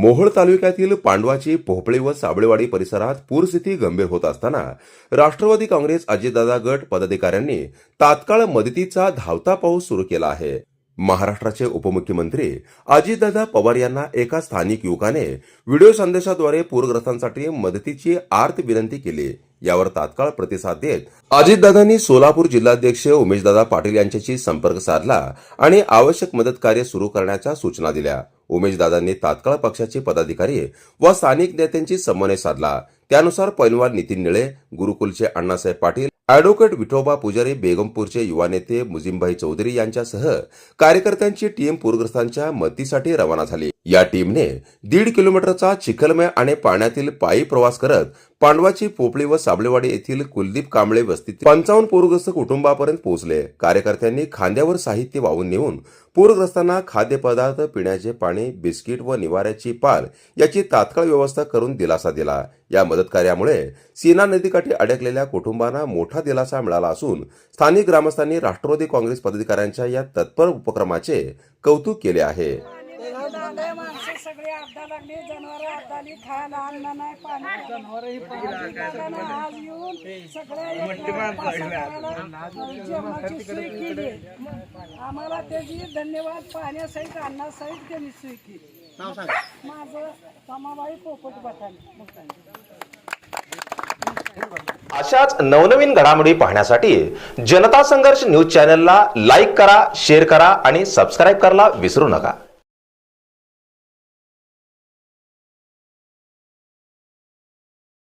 मोहोळ तालुक्यातील पांडवाची पोहपळी व साबळेवाडी परिसरात पूरस्थिती गंभीर होत असताना राष्ट्रवादी काँग्रेस अजितदादा गट पदाधिकाऱ्यांनी तात्काळ मदतीचा धावता पाऊस सुरू केला आहे. महाराष्ट्राचे उपमुख्यमंत्री अजितदादा पवार यांना एका स्थानिक युवकाने व्हिडिओ संदेशाद्वारे पूरग्रस्तांसाठी मदतीची आर्त विनंती केली. यावर तात्काळ प्रतिसाद देत अजितदादांनी सोलापूर जिल्हाध्यक्ष उमेशदादा पाटील यांच्याशी संपर्क साधला आणि आवश्यक मदत कार्य सुरू करण्याच्या सूचना दिल्या. उमेशदादांनी तात्काळ पक्षाचे पदाधिकारी व स्थानिक नेत्यांशी समन्वय साधला. त्यानुसार पैलवान नितीन निळे गुरुकुलचे अण्णासाहेब पाटील अॅडव्होकेट विठोबा पुजारी बेगमपूरचे युवा नेते मुजिमभाई चौधरी यांच्यासह कार्यकर्त्यांची टीम पूरग्रस्तांच्या मदतीसाठी रवाना झाली. या टीमने दीड किलोमीटरचा चिखलमय आणि पाण्यातील पायी प्रवास करत पांडवाची पोपळी व साबळेवाडी येथील कुलदीप कांबळे वस्तीत पंचावन्न पूरग्रस्त कुटुंबापर्यंत पोहोचले. कार्यकर्त्यांनी खांद्यावर साहित्य वाहून नेऊन पूरग्रस्तांना खाद्यपदार्थ पिण्याचे पाणी बिस्किट व निवाऱ्याची पाल याची तात्काळ व्यवस्था करून दिलासा दिला. या मदत कार्यामुळे सीना नदीकाठी अडकलेल्या कुटुंबांना मोठा दिलासा मिळाला असून स्थानिक ग्रामस्थांनी राष्ट्रवादी काँग्रेस पदाधिकाऱ्यांच्या या तत्पर उपक्रमाचे कौतुक केले आहे. सगळे अर्धा लागली. जनावर अर्धाली खायला अन्न नाही पाणी जनावरही आज येऊन सगळ्या जेवणाची सोय केली. आम्हाला त्याची धन्यवाद पाण्यासहित अन्नासहित त्यांनी सोय केली. माझं समाबाई पोपट बटाणे अशाच नवनवीन घडामोडी पाहण्यासाठी जनता संघर्ष न्यूज चॅनलला लाईक करा शेअर करा आणि सबस्क्राईब करायला विसरू नका.